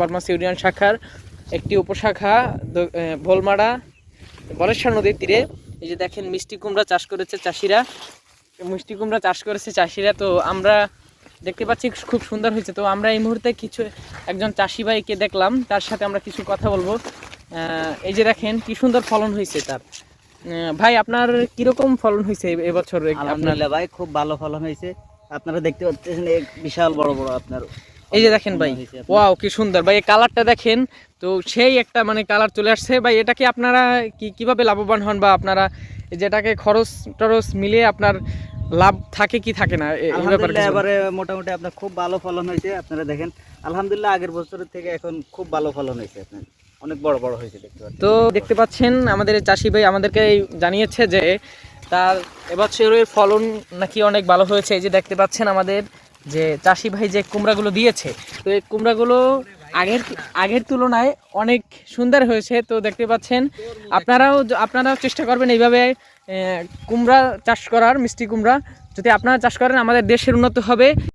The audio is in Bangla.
বারমাস ইউনিয়ন শাখার একটি উপশাখা ভোলমারা বলেশ্বর নদীর তীরে। এই যে দেখেন মিষ্টি কুমড়া চাষ করেছে চাষিরা। মিষ্টি কুমড়া চাষ করেছে চাষিরা, তো আমরা দেখতে পাচ্ছি খুব সুন্দর হয়েছে। তো আমরা এই মুহূর্তে কিছু, একজন চাষি ভাইকে দেখলাম, তার সাথে আমরা কিছু কথা বলব। এই যে দেখেন কি সুন্দর ফলন হয়েছে তার। ভাই, আপনার কীরকম ফলন হয়েছে এবছর? আপনার ভাই, খুব ভালো ফলন হয়েছে। আপনারা দেখতে পাচ্ছেন বিশাল বড় বড় আপনার এই যে দেখেন ভাই ওয়াও কি সুন্দর। ভাই এই কালারটা দেখেন তো সেই একটা মানে কালার চলে আসছে। ভাই এটা কি আপনারা কি কীভাবে লাভবান হন বা আপনারা যেটাকে খরচ টরচ মিলিয়ে আপনার লাভ থাকে কি থাকে না? এই ব্যাপারে আলহামদুলিল্লাহ এবারে মোটামুটি আপনার খুব ভালো ফলন হয়েছে আপনারা দেখেন। আলহামদুলিল্লাহ আগের বছরের থেকে এখন খুব ভালো ফলন হয়েছে আপনার। অনেক বড় বড় হয়েছে দেখতে পাচ্ছেন। তো দেখতে পাচ্ছেন আমাদের চাষি ভাই আমাদেরকে জানিয়েছে যে তার এবছরের ফলন নাকি অনেক ভালো হয়েছে। এই যে দেখতে পাচ্ছেন আমাদের যে চাষি ভাই যে কুমড়াগুলো দিয়েছে, তো এই কুমড়াগুলো আগের আগের তুলনায় অনেক সুন্দর হয়েছে। তো দেখতে পাচ্ছেন, আপনারাও আপনারাও চেষ্টা করবেন এইভাবে কুমড়া চাষ করার, মিষ্টি কুমড়া। যদি আপনারা চাষ করেন, আমাদের দেশের উন্নত হবে।